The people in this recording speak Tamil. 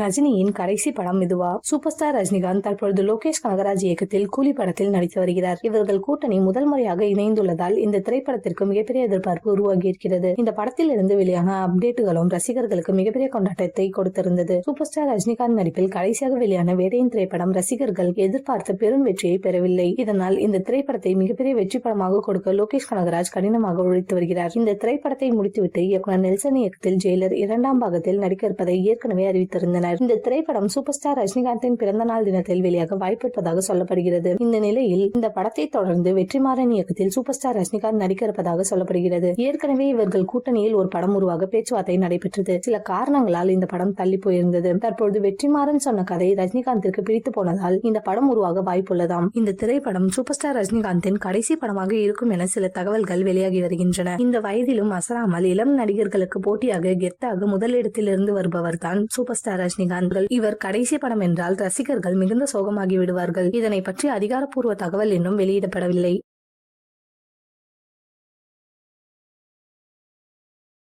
ரஜினியின் கடைசி படம் இதுவா? சூப்பர் ஸ்டார் ரஜினிகாந்த் தற்பொழுது லோகேஷ் கனகராஜ் இயக்கத்தில் கூலி படத்தில் நடித்து வருகிறார். இவர்கள் கூட்டணி முதல் முறையாக இணைந்துள்ளதால் இந்த திரைப்படத்திற்கு மிகப்பெரிய எதிர்பார்ப்பு உருவாகி இருக்கிறது இந்த படத்தில் இருந்து வெளியான அப்டேட்டுகளும் ரசிகர்களுக்கு மிகப்பெரிய கொண்டாட்டத்தை கொடுத்திருந்தது. சூப்பர் ஸ்டார் ரஜினிகாந்த் நடிப்பில் கடைசியாக வெளியான வேடையின் திரைப்படம் ரசிகர்கள் எதிர்பார்த்த பெரும் வெற்றியை பெறவில்லை. இதனால் இந்த திரைப்படத்தை மிகப்பெரிய வெற்றி படமாக கொடுக்க லோகேஷ் கனகராஜ் கடினமாக உழைத்து வருகிறார். இந்த திரைப்படத்தை முடித்துவிட்டு இயக்குனர் நெல்சன் இயக்கத்தில் ஜெயிலர் இரண்டாம் பாகத்தில் நடிக்க இருப்பதை ஏற்கனவே அறிவித்திருந்தனர் இந்த திரைப்படம் சூப்பர் ஸ்டார் ரஜினிகாந்தின் பிறந்த நாள் தினத்தில் வெளியாக வாய்ப்பிருப்பதாக சொல்லப்படுகிறது. இந்த நிலையில் இந்த படத்தை தொடர்ந்து வெற்றிமாறன் இயக்கத்தில் சூப்பர் ஸ்டார் ரஜினிகாந்த் நடிக்க இருப்பதாக சொல்லப்படுகிறது. ஏற்கனவே இவர்கள் கூட்டணியில் ஒரு படம் உருவாக பேச்சுவார்த்தை நடைபெற்றது. சில காரணங்களால் இந்த படம் தள்ளி போயிருந்தது. தற்பொழுது வெற்றிமாறன் சொன்ன கதை ரஜினிகாந்திற்கு பிடித்து போனதால் இந்த படம் உருவாக வாய்ப்புள்ளதாம். இந்த திரைப்படம் சூப்பர் ஸ்டார் ரஜினிகாந்தின் கடைசி படமாக இருக்கும் என சில தகவல்கள் வெளியாகி வருகின்றன. இந்த வயதிலும் அசராமல் இளம் நடிகர்களுக்கு போட்டியாக கெத்தாக முதலிடத்தில் இருந்து வருபவர் தான் சூப்பர் ஸ்டார் ரஜினிகாந்த் இவர் கடைசி படம் என்றால் ரசிகர்கள் மிகுந்த சோகமாகி விடுவார்கள். இதனை பற்றி அதிகாரப்பூர்வ தகவல் இன்னும் வெளியிடப்படவில்லை.